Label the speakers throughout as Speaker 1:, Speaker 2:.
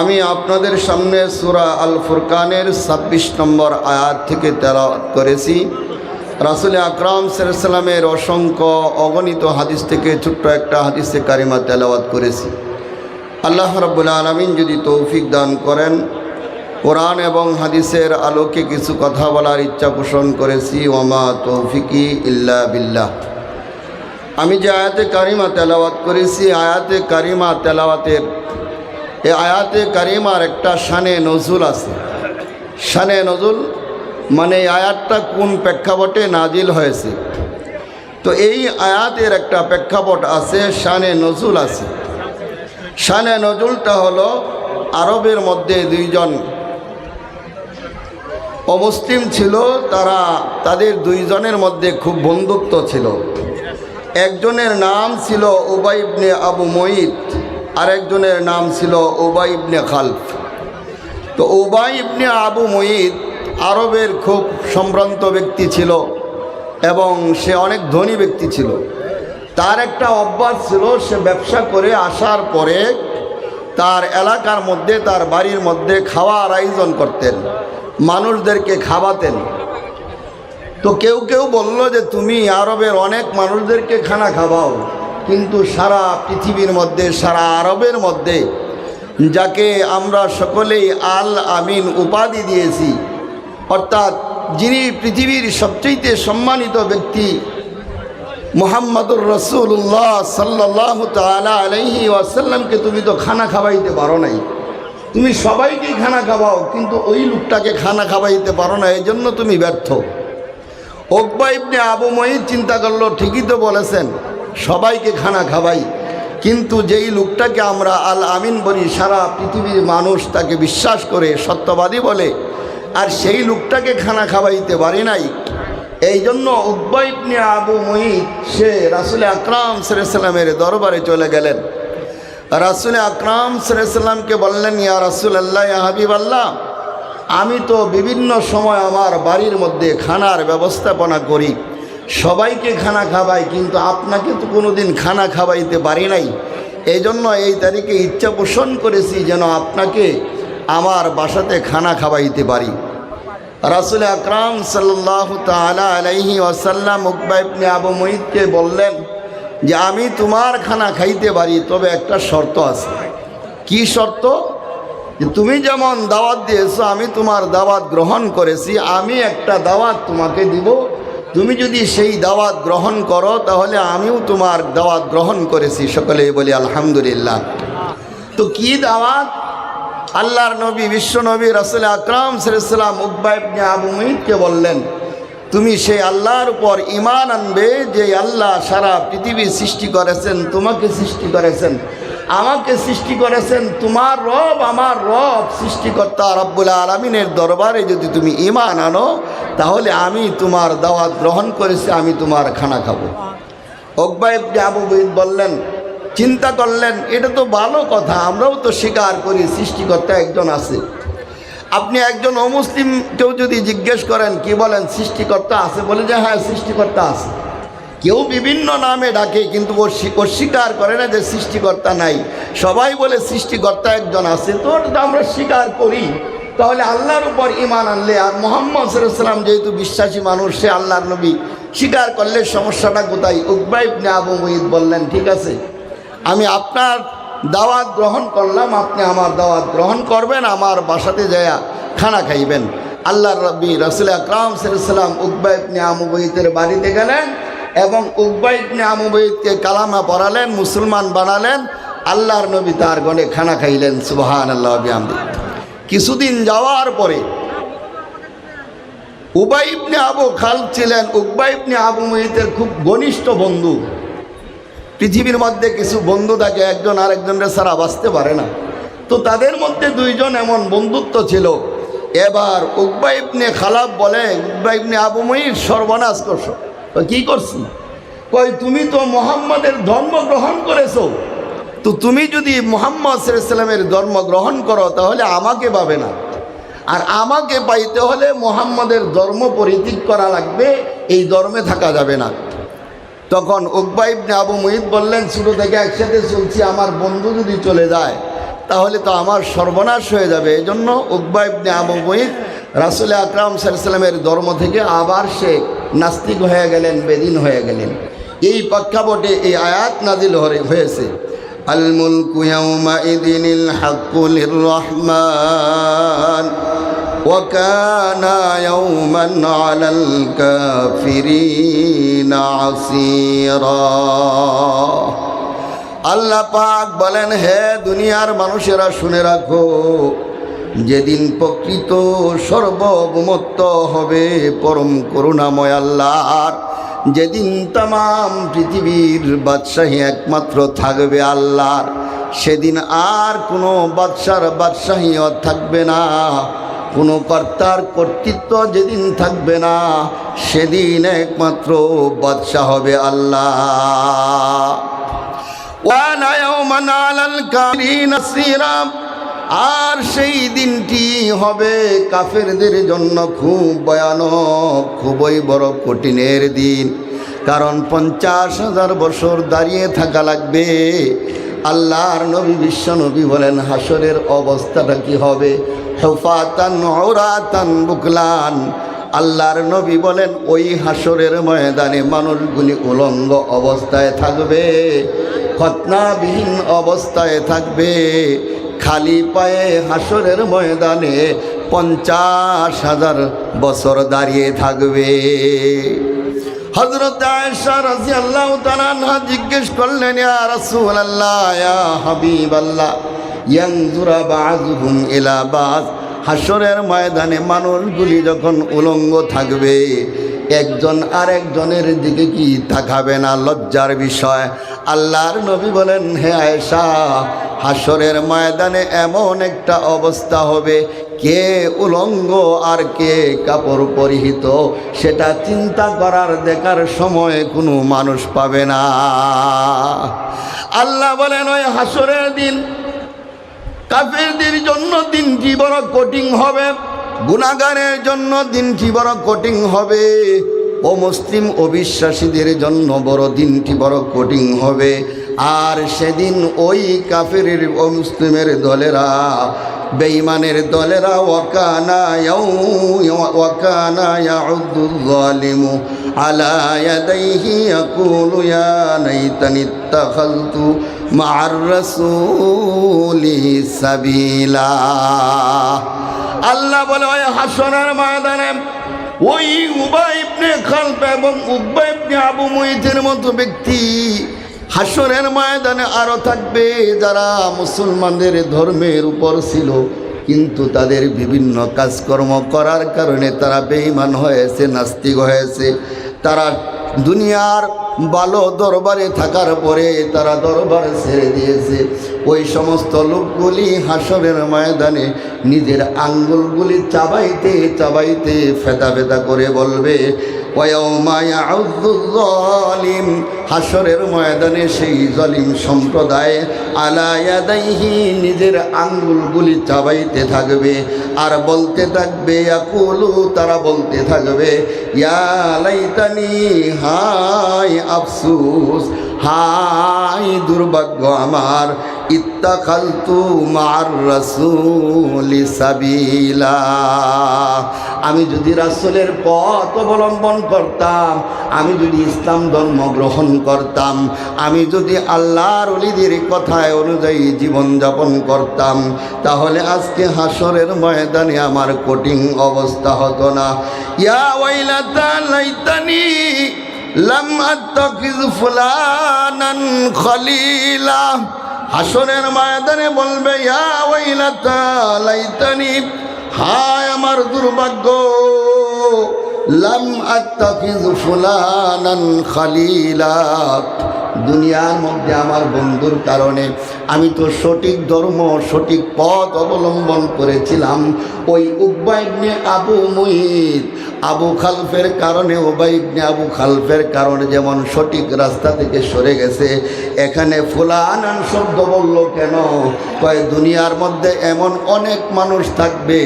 Speaker 1: আমি আপনাদের সামনে সুরা আল ফুরকানের ছাব্বিশ নম্বর আয়াত থেকে তেলাওয়াত করেছি। রাসুল আকরাম সাল্লামের অসংখ্য অগণিত হাদিস থেকে ছোট্ট একটা হাদিসে কারিমা তেলাওয়াত করেছি। আল্লাহ রব্বুল আলমিন যদি তৌফিক দান করেন, কোরআন এবং হাদিসের আলোকে কিছু কথা বলার ইচ্ছা পোষণ করেছি। ওমা তৌফিকি ইল্লা বিল্লাহ। আমি যে আয়াতে কারিমা তেলাওয়াত করেছি আয়াতে কারিমা তেলাওয়াতের, এই আয়াতে কারিমার একটা শানে নজুল আছে। শানে নজুল মানে এই আয়াতটা কোন প্রেক্ষাপটে নাজিল হয়েছে? তো এই আয়াতের একটা প্রেক্ষাপট আছে, শানে নজুল আছে। শানে নজুলটা হলো আরবের মধ্যে দুইজন অমুসলিম ছিল, তারা, তাদের দুইজনের মধ্যে খুব বন্ধুত্ব ছিল। একজনের নাম ছিল ওবাইবনে আবু মঈদ আরেকজনের নাম ছিল ওবাইবনে খালফ। তো ওবাইবনে আবু মঈদ আরবের খুব সম্ভ্রান্ত ব্যক্তি ছিল এবং সে অনেক ধনী ব্যক্তি ছিল। তার একটা অভ্যাস ছিল, সে ব্যবসা করে আসার পরে তার এলাকার মধ্যে, তার বাড়ির মধ্যে খাওয়ার আয়োজন করতেন, মানুষদেরকে খাওয়াতেন। তো কেউ কেউ বলল যে তুমি আরবের অনেক মানুষদেরকে খানা খাওয়াও, কিন্তু সারা পৃথিবীর মধ্যে, সারা আরবের মধ্যে যাকে আমরা সকলেই আল আমিন উপাধি দিয়েছি, অর্থাৎ যিনি পৃথিবীর সবচেয়ে সম্মানিত ব্যক্তি, মোহাম্মদুর রসুল্লাহ সাল্লাহ তালা আলহি ওয়াসাল্লামকে তুমি তো খানা খাওয়াইতে পারো নাই। তুমি সবাইকেই খানা খাওয়াও, কিন্তু ওই লোকটাকে খানা খাওয়াইতে পারো না এই জন্য তুমি ব্যর্থ। ওকবা ইবনে আবু চিন্তা করল, ঠিকই তো বলেছেন, সবাইকে খানা খাওয়াই। কিন্তু যেই লোকটাকে আমরা আল আমিন বলি, সারা পৃথিবীর মানুষ তাকে বিশ্বাস করে, সত্যবাদী বলে, আর সেই লোকটাকে খানা খাওয়াইতে পারি নাই। এই জন্য উকবা ইবনে আবু মহিদ সে রাসুল আকরাম সাল্লামের দরবারে চলে গেলেন। রাসুল আকরাম সাল্লামকে বললেন, ইয়া রাসুল আল্লাহ হাবিব আল্লাহ আমি তো বিভিন্ন সময় আমার বাড়ির মধ্যে খানার ব্যবস্থাপনা করি। সবাইকে খানা খাওয়াই, কিন্তু আপনাকে তো কোনো দিন খানা খাওয়াইতে পারি নাই। এই জন্য এই তারিখে ইচ্ছা পোষণ করেছি যেন আপনাকে আমার বাসাতে খানা খাওয়াইতে পারি। রাসুল আকরাম সাল্লাহ তালা আলাইহি ওয়াসাল্লাম উকবাইবনে আবু মঈদকে বললেন যে, আমি তোমার খানা খাইতে পারি, তবে একটা শর্ত আছে। কি শর্ত? যে তুমি যেমন দাওয়াত দিয়েছ, আমি তোমার দাওয়াত গ্রহণ করেছি, আমি একটা দাওয়াত তোমাকে দিব। তুমি যদি সেই দাওয়াত গ্রহণ করো, তাহলে আমিও তোমার দাওয়াত গ্রহণ করেছি। সকলেই বলি, আলহামদুলিল্লাহ। তো কি দাওয়াত? আল্লাহর নবী, বিশ্ব নবী, রাসুল আকরাম সাল্লাম উকবাইবনে আবু মুহিদকে বললেন, তুমি সেই আল্লাহর উপর ইমান আনবে, যে আল্লাহ সারা পৃথিবী সৃষ্টি করেছেন, তোমাকে সৃষ্টি করেছেন। আমাকে সৃষ্টি করেছেন তোমার রব, আমার রব, সৃষ্টিকর্তা রব্বুল আলমিনের দরবারে যদি তুমি ইমান আনো, তাহলে আমি তোমার দাওয়াত গ্রহণ করেছি, আমি তোমার খানা খাব। অকবাইব আবু বললেন, চিন্তা করলেন, এটা তো ভালো কথা, আমরাও তো স্বীকার করি, সৃষ্টিকর্তা একজন আছে। আপনি একজন অমুসলিম কেউ যদি জিজ্ঞেস করেন, কি বলেন, সৃষ্টিকর্তা আছে বলে যে হ্যাঁ সৃষ্টিকর্তা আছে। কেউ বিভিন্ন নামে ডাকে, কিন্তু অস্বীকার করে না যে সৃষ্টিকর্তা নাই। সবাই বলে সৃষ্টিকর্তা একজন আছে, তো আমরা স্বীকার করি। তাহলে আল্লাহর উপর ইমান আনলে আর মোহাম্মদ সাল্লাম যেহেতু বিশ্বাসী মানুষ, সে আল্লাহর নবী। স্বীকার করলে সমস্যাটা কোথায়? উকবাইবনে আবু মঈদ বললেন, ঠিক আছে? আমি আপনার দাওয়াত গ্রহণ করলাম, আপনি আমার দাওয়াত গ্রহণ করবেন, আমার বাসাতে যায়া খানা খাইবেন। আল্লাহ রব্বি রসুল আকরাম সাল্লাম উকবাইবনে আমুবইতের বাড়িতে গেলেন এবং উকবাইবনে আমুবইদকে কালামা পড়ালেন, মুসলমান বানালেন, আল্লাহর নবী তার গণে খানা খাইলেন সুবাহান আল্লাহ আবিহামদি কিছুদিন যাওয়ার পরে উবাইবনে আবু খাল ছিলেন উকবাইবনে আবু মহিতের খুব ঘনিষ্ঠ বন্ধু। পৃথিবীর মধ্যে কিছু বন্ধু থাকে, একজন আর আরেকজনের ছাড়া বাঁচতে পারে না। তো তাদের মধ্যে দুইজন এমন বন্ধুত্ব ছিল। এবার উকবাইবনে খালাব বলে উকবাইবনে আবু মহির সর্বনাশ করছ। কী করছি? কই তুমি তো মোহাম্মদের ধর্ম গ্রহণ করেছ। তো তুমি যদি মোহাম্মদ সাল্লামের ধর্ম গ্রহণ করো, তাহলে আমাকে পাবে না। আর আমাকে পাইতে হলে মোহাম্মদের ধর্ম পরিত্যাগ করা লাগবে, এই ধর্মে থাকা যাবে না। তখন উকবা ইবনে আবু মুহিত বললেন, শুরু থেকে একসাথে চলছি, আমার বন্ধু যদি চলে যায়, তাহলে তো আমার সর্বনাশ হয়ে যাবে। এই জন্য উকবা ইবনে আবু মুহিত রাসুল আকরাম সাল্লামের ধর্ম থেকে আবার সে নাস্তিক হয়ে গেলেন বেদিন হয়ে গেলেন এই প্রেক্ষাপটে এই আয়াত নাজিল হরে- হয়েছে আল মুলকু ইয়াউমাইদিনিল হাক্কু লিররহমান وكان يوما على الكافرين عسيرا আল্লাহ পাক বলেন হে দুনিয়ার মানুষেরা শুনে রাখো যেদিন প্রকৃত সর্বমত্ত হবে, পরম করুণাময় আল্লাহর। যেদিন তাম পৃথিবীর বাদশাহী একমাত্র থাকবে আল্লাহর। সেদিন আর কোনো বাদশার বাদশাহী থাকবে না। কোনো কর্তার কর্তৃত্ব যেদিন থাকবে না, সেদিন একমাত্র বাদশাহ হবে আল্লাহ। ওয়া নায়ও মানালাল কারিন শ্রীরাম আর সেই দিনটি হবে কাফেরদের জন্য খুব ভয়ানক, খুবই বড় কঠিনের দিন। কারণ পঞ্চাশ হাজার বছর দাঁড়িয়ে থাকা লাগবে। আল্লাহর নবী, বিশ্ব নবী বলেন, হাসরের অবস্থাটা কি হবে? হফাতান ওরাতান বুকলান। আল্লাহর নবী বলেন, ওই হাসরের ময়দানে মানুষগুলি উলঙ্গ অবস্থায় থাকবে, খতনাবিহীন অবস্থায় থাকবে। খালি পায়ে হাসরের ময়দানে পঞ্চাশ হাজার বছর দাঁড়িয়ে থাকবে। হজরত আনহা জিজ্ঞেস করলেন ইলা বায হাসরের ময়দানে মানুষগুলি যখন উলঙ্গ থাকবে একজন আরেকজনের দিকে কি তাকাবে না? লজ্জার বিষয়। আল্লাহর নবী বলেন, হে আয়েশা হাসরের ময়দানে এমন একটা অবস্থা হবে। কে উলঙ্গ আর কে কাপড় পরিহিত, সেটা চিন্তা করার দেখার সময় কোনো মানুষ পাবে না। আল্লাহ বলেন, ওই হাসরের দিন কাফেরদের জন্য দিনটি বড় কঠিন হবে। গুণাগারের জন্য দিনটি বড় কঠিন হবে? ও মুসলিম অবিশ্বাসীদের জন্য বড় দিনটি বড় কঠিন হবে? আর সেদিন ওই কাফের ও মুসলিমের দলেরা, বেঈমানের দলেরা, ওয়াকানা ইয়াউ- ওয়াকানা ইয়াউদ্দু যালিমু আলা ইয়াদাইহি ইয়াকুলু ইয়া সাবিলা। আল্লাহ বলে, ওই হাসনের ময়দানে ওই উবাই ইবনে এবং উব্বা ইবনে আবু মুইতের মতো ব্যক্তি হাসনের ময়দানে আরও থাকবে, যারা মুসলমানদের ধর্মের উপর ছিল, কিন্তু তাদের বিভিন্ন কাজকর্ম করার কারণে তারা বেঈমান হয়েছে, নাস্তিক হয়েছে। তারা দুনিয়ার ভালো দরবারে থাকার পরে তারা দরবার ছেড়ে দিয়েছে। ওই সমস্ত লোকগুলি হাসরের ময়দানে নিজের আঙ্গুলগুলি চাবাইতে চাবাইতে ফেদা ফেদা করে বলবে ওয়াউমায়াউদ্দুলিম হাসরের ময়দানে সেই জলিম সম্প্রদায় আলায়াদাইহি নিজের আঙ্গুলগুলি চাবাইতে থাকবে আর বলতে থাকবে, ইয়াকুলু, তারা বলতে থাকবে, ইয়া লাইতানি হাই আফসুস। হাই দুর্ভাগ্য আমার, ইত্তাখালতু মার রাসূলি সাবিলা। আমি যদি রাসুলের পথ অবলম্বন করতাম, আমি যদি ইসলাম ধর্ম গ্রহণ করতাম, আমি যদি আল্লাহর অলিদের কথায় অনুযায়ী জীবনযাপন করতাম, তাহলে আজকে হাসরের ময়দানে আমার কঠিন অবস্থা হতো না। ইয়া ওয়াইলাতা লাইতানি হাসনের ময়দানে বলবে হায় আমার দুর্ভাগ্য। লাম আত্তাকিজ ফুলানান খলিলা। দুনিয়ার মধ্যে আমার বন্ধুর কারণে আমি তো সঠিক ধর্ম, সঠিক পথ অবলম্বন করেছিলাম। ওই উব্বাইবনে আবু মুহিত আবু খালফের কারণে ওবাইবনে আবু খালফের কারণে যেমন সঠিক রাস্তা থেকে সরে গেছে, এখানে ফুলানান শব্দ বলল কেন? কয়, দুনিয়ার মধ্যে এমন অনেক মানুষ থাকবে,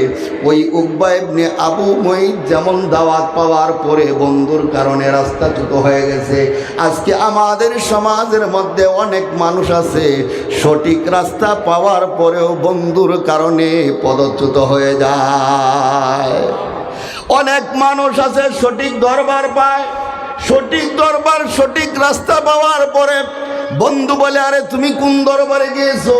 Speaker 1: ওই উব্বাইবনে আবু মুহিত যেমন দাওয়াত পাওয়ার পরে বন্ধুর কারণে রাস্তা রাস্তাচ্যুত হয়ে গেছে। আজকে আমাদের সমাজের মধ্যে অনেক মানুষ আছে। সঠিক রাস্তা পাওয়ার পরেও বন্ধুর কারণে পদচ্যুত হয়ে যায়। অনেক মানুষ আছে সঠিক দরবার পায়, সঠিক দরবার, সঠিক রাস্তা পাওয়ার পরে বন্ধু বলে, আরে তুমি কোন দরবারে গিয়েছো?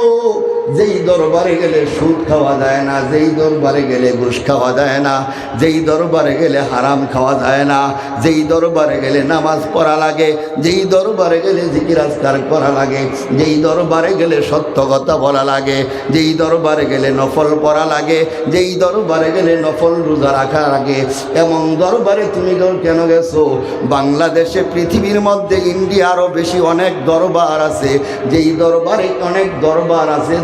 Speaker 1: যেই দরবারে গেলে সুদ খাওয়া যায় না, যেই দরবারে গেলে ঘুষ খাওয়া যায় না, যেই দরবারে গেলে হারাম খাওয়া যায় না, যেই দরবারে গেলে নামাজ পড়া লাগে, যেই দরবারে গেলে জিকির আজকার করা লাগে, যেই দরবারে গেলে সত্য কথা বলা লাগে, যেই দরবারে গেলে নফল পড়া লাগে, যেই দরবারে গেলে নফল রোজা রাখা লাগে, এমন দরবারে তুমি কেন গেছো? বাংলাদেশে, পৃথিবীর মধ্যে, ইন্ডিয়ারও বেশি অনেক দরবার আছে, যেই দরবারে অনেক দরবার আছে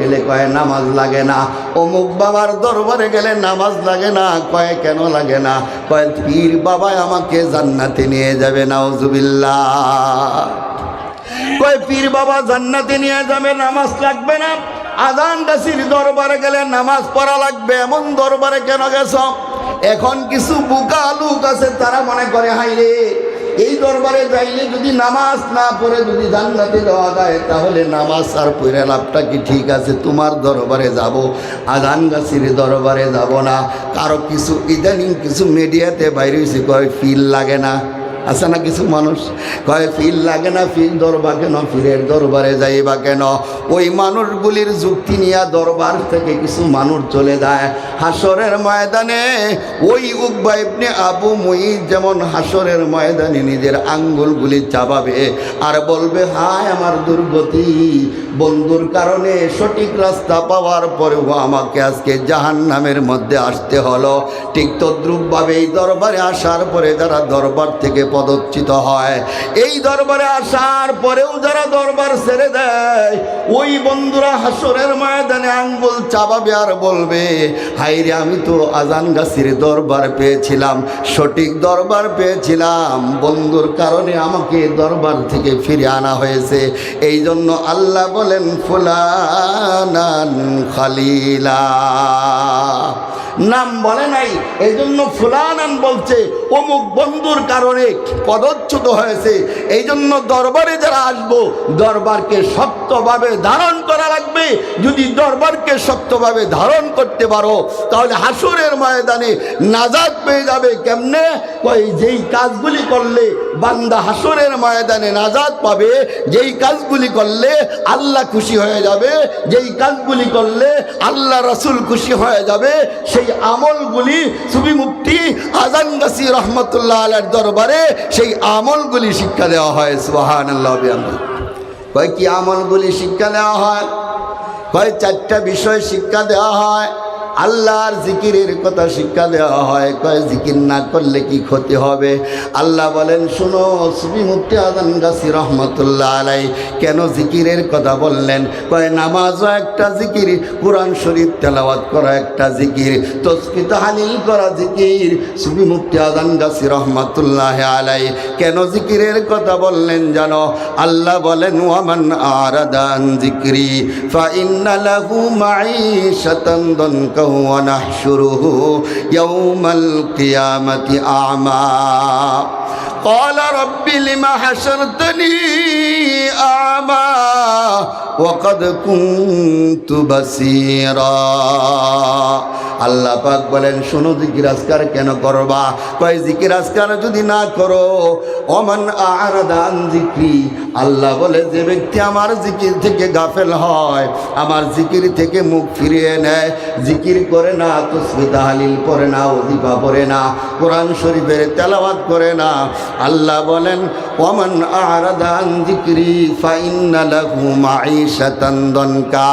Speaker 1: গেলে কয়, নামাজ লাগে না? অমুক বাবার দরবারে গেলে নামাজ লাগে না, কয়, কেন লাগে না? কয়, পীর বাবাই আমাকে জান্নাতে নিয়ে যাবে, নাউজুবিল্লাহ। কয়, পীর বাবা জান্নাতে নিয়ে যাবে, নামাজ লাগবে না? আদান দাসির দরবারে গেলে নামাজ পড়া লাগবে, এমন দরবারে কেন গেছ? এখন কিছু বুকা লোক আছে, তারা মনে করে হাই রে এই দরবারে যাইলে যদি নামাজ না পড়ে যদি জান্নাতে দেওয়া যায়, তাহলে নামাজ আর পড়ে লাভটা কি ঠিক আছে? তোমার দরবারে যাব, আজান গাছির দরবারে যাব না। কারও কিছু ইদানিং কিছু মিডিয়াতে বাইরে কয় ফিল লাগে না। আছে না কিছু মানুষ? কয়, ফিল লাগে না, ফিল দরবার কেন? ফিরের দরবারে যাইবা কেন? ওই মানুষগুলির যুক্তি নিয়ে দরবার থেকে কিছু মানুষ চলে যায়। হাসরের ময়দানে ওই উকবা ইবনে আবু মুঈদ যেমন হাসরের ময়দানে নিজের আঙ্গুলগুলি চাবাবে আর বলবে, হায় আমার দুর্গতি বন্ধুর কারণে সঠিক রাস্তা পাওয়ার পরেও আমাকে আজকে জাহান নামের মধ্যে আসতে হলো। ঠিক তদ্রুপভাবে এই দরবারে আসার পরে যারা দরবার থেকে পদচ্যুত হয়, এই দরবারে আসার পরেও যারা দরবার ছেড়ে দেয়, ওই বন্ধুরা হাসরের ময়দানে আঙ্গুল চাবাবে আর বলবে হাইরে আমি তো আজান গাছির দরবার পেয়েছিলাম, সঠিক দরবার পেয়েছিলাম। বন্ধুর কারণে আমাকে দরবার থেকে ফিরে আনা হয়েছে। এই জন্য আল্লাহ বলেন, ফুলানান খালিলা। নাম বলে নাই এই জন্য ফুলানান বলছে, অমুক বন্ধুর কারণে পদচ্যুত হয়েছে। এই জন্য দরবারে যারা আসব, দরবারকে শক্তভাবে ধারণ করা লাগবে। যদি দরবারকে শক্তভাবে ধারণ করতে পারো, তাহলে হাসুরের ময়দানে নাজাদ পেয়ে যাবে কেমনে? কই যেই কাজগুলি করলে বান্দা হাসুরের ময়দানে নাজাদ পাবে, যেই কাজগুলি করলে আল্লাহ খুশি হয়ে যাবে, যেই কাজগুলি করলে আল্লাহ রসুল খুশি হয়ে যাবে, সেই আমলগুলি সুবি মুক্তি আজানগাসি রহমতুল্লাহ আলার দরবারে সেই আমলগুলি শিক্ষা দেওয়া হয় সুবাহান আল্লাহ কয় কি আমলগুলি শিক্ষা দেওয়া হয়? কয় চারটা বিষয় শিক্ষা দেওয়া হয়। আল্লাহর জিকিরের কথা শিক্ষা দেওয়া হয়। কয়, জিকির না করলে কি ক্ষতি হবে? আল্লাহ বলেন, শুনো সুবি মুক্তি আদান গাছি রহমতুল্লাহ আলাই কেন জিকিরের কথা বললেন? কয়, নামাজও একটা জিকির, কোরআন শরীফ, তেলাওয়াত করা একটা জিকির তসকিত হালিল করা জিকির। সুবি মুক্তি আদান গাছি রহমতুল্লাহ আলাই কেন জিকিরের কথা বললেন জানো? আল্লাহ বলেন, ওয়ামান আরাদান জিক্রি ইন্না লাহু মাঈশাতান দনকা ونحشره يوم القيامة أعمى. قال رب لم حشرتني ওয়াকাদ কুন্তু বাসিরা। আল্লাহ পাক বলেন, শোনো জিকির আজকার কেন করবা? কয়, জিকির আজকার যদি না করো, অমান আরাদান জিক্রি। আল্লাহ বলে, যে ব্যক্তি আমার জিকির থেকে গাফেল হয়, আমার জিকির থেকে মুখ ফিরিয়ে নেয়, জিকির করে না, তসবি তাহালিল করে না অজিফা করে না, কোরআন শরীফের তেলাবাদ করে না। আল্লাহ বলেন, অমান আরাদান জিক্রি, ফাইন্না লাহু দনকা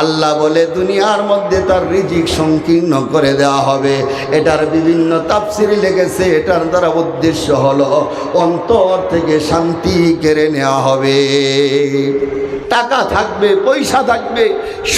Speaker 1: আল্লাহ বলে, দুনিয়ার মধ্যে তার রিজিক সংকীর্ণ করে দেওয়া হবে। এটার বিভিন্ন তাপসিরি লেগেছে এটার দ্বারা উদ্দেশ্য হলো, অন্তর থেকে শান্তি কেড়ে নেওয়া হবে। টাকা থাকবে, পয়সা থাকবে,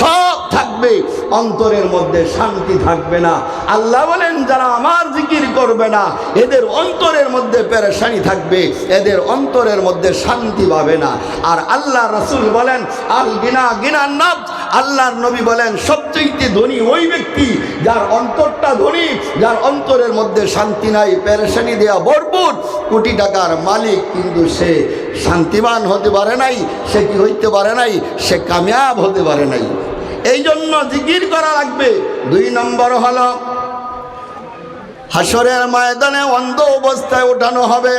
Speaker 1: সব থাকবে, অন্তরের মধ্যে শান্তি থাকবে না। আল্লাহ বলেন, যারা আমার জিকির করবে না, এদের অন্তরের মধ্যে পেরেশানি থাকবে, এদের অন্তরের মধ্যে শান্তি পাবে না। আর আল্লাহ রসুল বলেন, আল গিনা গিনা নাম আল্লাহর নবী বলেন সবচেয়ে ধনী ওই ব্যক্তি যার অন্তরটা ধনী, যার অন্তরের মধ্যে শান্তি নাই, পেরেশানি দেয়া ভরপুর, কোটি টাকার মালিক, কিন্তু সে শান্তিবান হতে পারে নাই, সে কি হইতে পারে নাই, সে কামিয়াব হতে পারে নাই। এই জন্য জিকির করা লাগবে। দুই নম্বর হলো হাসরের ময়দানে অন্ধ অবস্থায় ওঠানো হবে।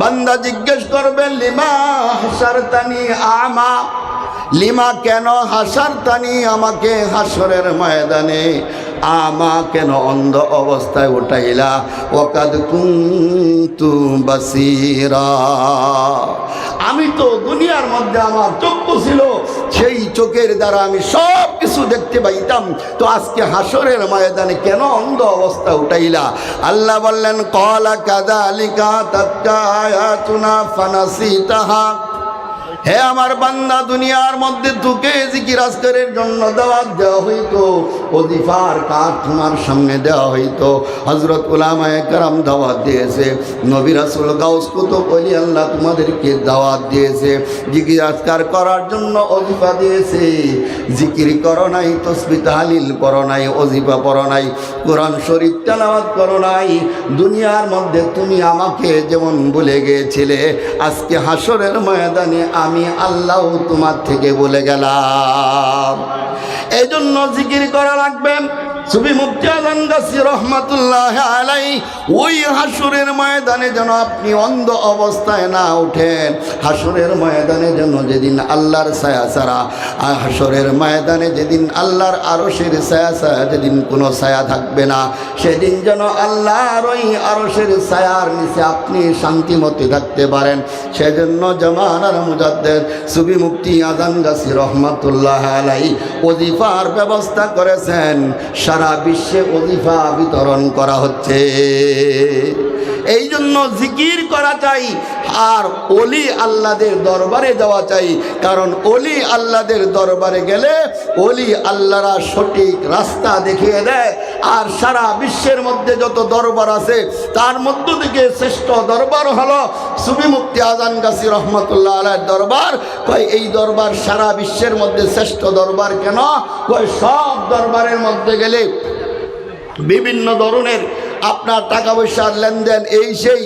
Speaker 1: বান্দা জিজ্ঞেস করবে, লিমা হাসার তানি আমা? লিমা কেন হাসার তানি আমাকে হাসরের ময়দানে। আমা কেন অন্ধ অবস্থায় উঠাইলা? ওকাদ কুন্তু বাসিরা। আমি তো দুনিয়ার মধ্যে আমার চক্ষু ছিল, সেই চোখের দ্বারা আমি সব কিছু দেখতে পাইতাম। তো আজকে হাসরের ময়দানে কেন অন্ধ অবস্থা উঠাইলা? আল্লাহ বললেন, কলা কাদা আলিকা ফানাসি তাহা হে আমার বান্দা, দুনিয়ার মধ্যে তোকে জিকির আজকারের জন্য দাওয়াত দেওয়া হইতো। অজিফার কাজ তোমার সামনে দেওয়া হইতো। হজরত উলামায়ে কারাম দাওয়াত দিয়েছে। নবী রাসুল গাউস কুতুব অলি আল্লাহ তোমাদেরকে দাওয়াত দিয়েছে। জিকির আজকার করার জন্য অজিফা দিয়েছে। জিকির করো নাই, তসবি তাহালিল করো নাই অজিফা পড়ো নাই, কোরআন শরীফ তেলাওয়াত করো নাই। দুনিয়ার মধ্যে তুমি আমাকে যেমন ভুলে গিয়েছিলে আজকে হাসরের ময়দানে আমি আল্লাহ তোমার থেকে বলে গেলাম। এই জন্য জিকির করা লাগবে। সুবি মুক্তি আলম গাছি রহমাতুল্লাহ আলাই, ওই হাসুরের ময়দানে যেন আপনি অন্ধ অবস্থায় না ওঠেন। হাসুরের ময়দানে যেন যেদিন আল্লাহর ছায়া ছাড়া, আর হাসরের ময়দানে যেদিন আল্লাহর আরশের ছায়া ছায়া যেদিন কোনো ছায়া থাকবে না, সেদিন যেন আল্লাহর ওই আরশের ছায়ার নিচে আপনি শান্তিমতে থাকতে পারেন। সেজন্য জমানার মুজাদ্দের সুবি মুক্তি আজান গাছি রহমাতুল্লাহ আলাই, ওজিফার ব্যবস্থা করেছেন। সারা বিশ্বে অলিফা বিতরণ করা হচ্ছে। এই জন্য জিকির করা চাই, আর অলি আল্লাদের দরবারে যাওয়া চাই, কারণ অলি আল্লাদের দরবারে গেলে অলি আল্লাহরা সঠিক রাস্তা দেখিয়ে দেয়, আর সারা বিশ্বের মধ্যে যত দরবার আছে, তার মধ্য থেকে শ্রেষ্ঠ দরবার হলো সুবি মুক্তি আজান গাছি রহমতুল্লাহ আলার দরবার। কয়, এই দরবার সারা বিশ্বের মধ্যে শ্রেষ্ঠ দরবার কেন? কয়, সব দরবারের মধ্যে গেলে বিভিন্ন ধরনের আপনার টাকা পয়সার লেনদেন, এই সেই।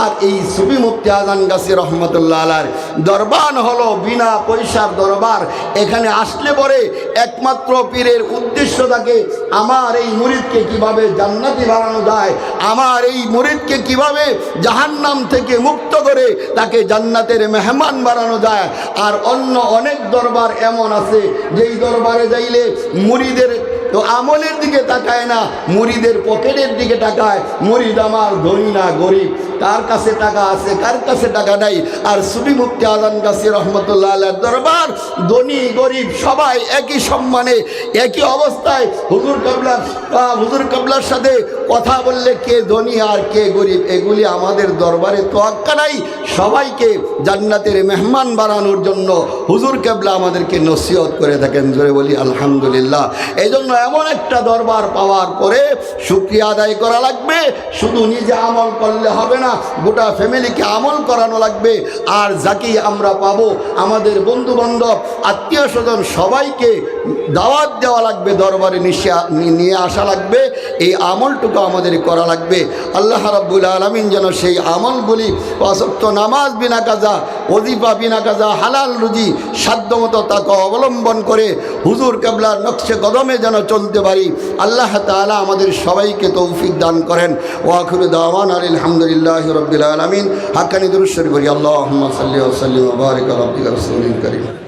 Speaker 1: আর এই সুবি মুক্তি আজান গাছি রহমতুল্লাহ আলার দরবার হলো বিনা পয়সার দরবার। এখানে আসলে পরে একমাত্র পীরের উদ্দেশ্য থাকে, আমার এই মুরিদকে কীভাবে জান্নাতি বানানো যায়, আমার এই মুরিদকে কীভাবে জাহান্নাম থেকে মুক্ত করে তাকে জান্নাতের মেহমান বানানো যায়। আর অন্য অনেক দরবার এমন আছে, যেই দরবারে যাইলে মুরিদের তো আমলের দিকে তাকায় না মুড়িদের পকেটের দিকে তাকায় মুড়িদ আমার ধনী না গরিব। কার কাছে টাকা আছে, কার কাছে টাকা নাই? আর সুবি মুক্তি আজান কাছে রহমতুল্লাহ দরবার, ধনী, গরিব, সবাই একই সম্মানে, একই অবস্থায় হুজুর কাবলার হুজুর কাবলার সাথে কথা বললে কে ধনী আর কে গরিব, এগুলি আমাদের দরবারে তোয়াক্কা নাই। সবাইকে জান্নাতের মেহমান বানানোর জন্য হুজুর কেবলা আমাদেরকে নসিহত করে থাকেন, জোরে বলি আলহামদুলিল্লাহ। এই জন্য এমন একটা দরবার পাওয়ার পরে শুক্রিয়া আদায় করা লাগবে। শুধু নিজে আমল করলে হবে না গোটা ফ্যামিলিকে আমল করানো লাগবে। আর যাকেই আমরা পাবো, আমাদের বন্ধু বান্ধব আত্মীয় স্বজন সবাইকে দাওয়াত দেওয়া লাগবে, দরবারে নিয়ে আসা লাগবে। এই আমলটুকু আমাদের করা লাগবে। আল্লাহ রাব্বুল আলমিন যেন সেই আমলগুলি অসক্ত নামাজ বিনা কাজা অজিফা বিনা কাজা, হালাল রুজি, সাধ্যমতো তাকে অবলম্বন করে হুজুর কেবলার নকশে কদমে যেন চলতে পারি। আল্লাহ তাআলা আমাদের সবাইকে তৌফিক দান করেন। ওয়াকুর দাওয়ান আলহামদুলিল্লাহ রবিল আলমিন। হাক্কানি দুরুশ্বরী করি আল্লাহ সাল্লি সাল্লি বারিক রব্বিক রসুল করিম।